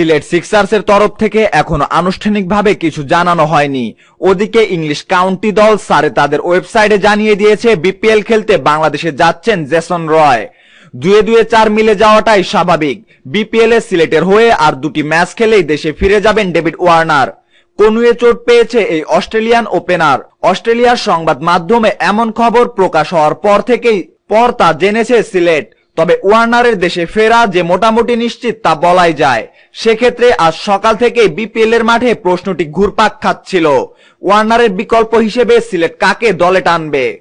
সিলেট সিক্সার্সের তরফ থেকে এখনও আনুষ্ঠানিকভাবে কিছু জানানো হয়নি। ওদিকে ইংলিশ কাউন্টি দল সারে তাদের ওয়েবসাইটে জানিয়ে দিয়েছে, বিপিএল খেলতে বাংলাদেশে যাচ্ছেন জেসন রয়। দুয়ে দুয়ে চার মিলে যাওয়াটাই স্বাভাবিক। বিপিএল এ সিলেটের হয়ে আর দুটি ম্যাচ খেলেই দেশে ফিরে যাবেন ডেভিড ওয়ার্নার। কনুয়ে চোট পেয়েছে এই অস্ট্রেলিয়ান ওপেনার। অস্ট্রেলিয়ার সংবাদ মাধ্যমে এমন খবর প্রকাশ হওয়ার পর থেকেই পর তা জেনেছে সিলেট। তবে ওয়ার্নারের দেশে ফেরা যে মোটামুটি নিশ্চিত তা বলাই যায়। সেক্ষেত্রে আজ সকাল থেকেই বিপিএল এর মাঠে প্রশ্নটি ঘুরপাক খাচ্ছিল। ওয়ার্নারের বিকল্প হিসেবে সিলেট কাকে দলে টানবে?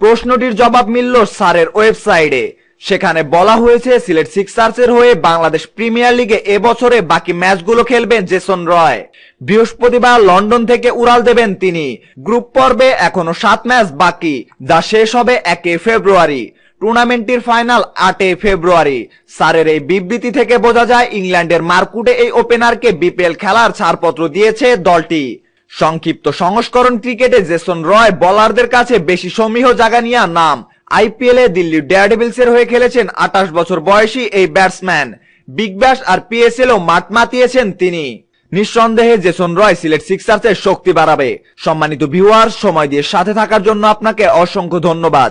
প্রশ্নটির জবাব মিলল সারের ওয়েবসাইটে। সেখানে বলা হয়েছে, সিলেট সিক্সার্সের হয়ে বাংলাদেশ প্রিমিয়ার লিগে এবছরে বাকি ম্যাচগুলো খেলবেন জেসন রয়। বৃহস্পতিবার লন্ডন থেকে উড়াল দেবেন তিনি। গ্রুপ পর্বে এখনও সাত ম্যাচ বাকি, যা শেষ হবে একে ফেব্রুয়ারি। টুর্নামেন্টটির ফাইনাল আটে ফেব্রুয়ারি। সারের এই বিবৃতি থেকে বোঝা যায়, ইংল্যান্ডের মার্কুটে এই ওপেনারকে বিপিএল খেলার ছাড়পত্র দিয়েছে দলটি। সংক্ষিপ্ত সংস্করণ ক্রিকেটে জেসন রয় বলারদের কাছে বেশি সমীহ জাগানিয়া নাম। আইপিএল দিল্লি ডেয়ারডেভিলস এর হয়ে খেলেছেন আঠাশ বছর বয়সী এই ব্যাটসম্যান। বিগ ব্যাশ আর পিএসএল ও মাঠ মাতিয়েছেন তিনি। নিঃসন্দেহে জেসন রয় সিলেট সিক্সার্সের শক্তি বাড়াবে। সম্মানিত ভিউয়ার সময় দিয়ে সাথে থাকার জন্য আপনাকে অসংখ্য ধন্যবাদ।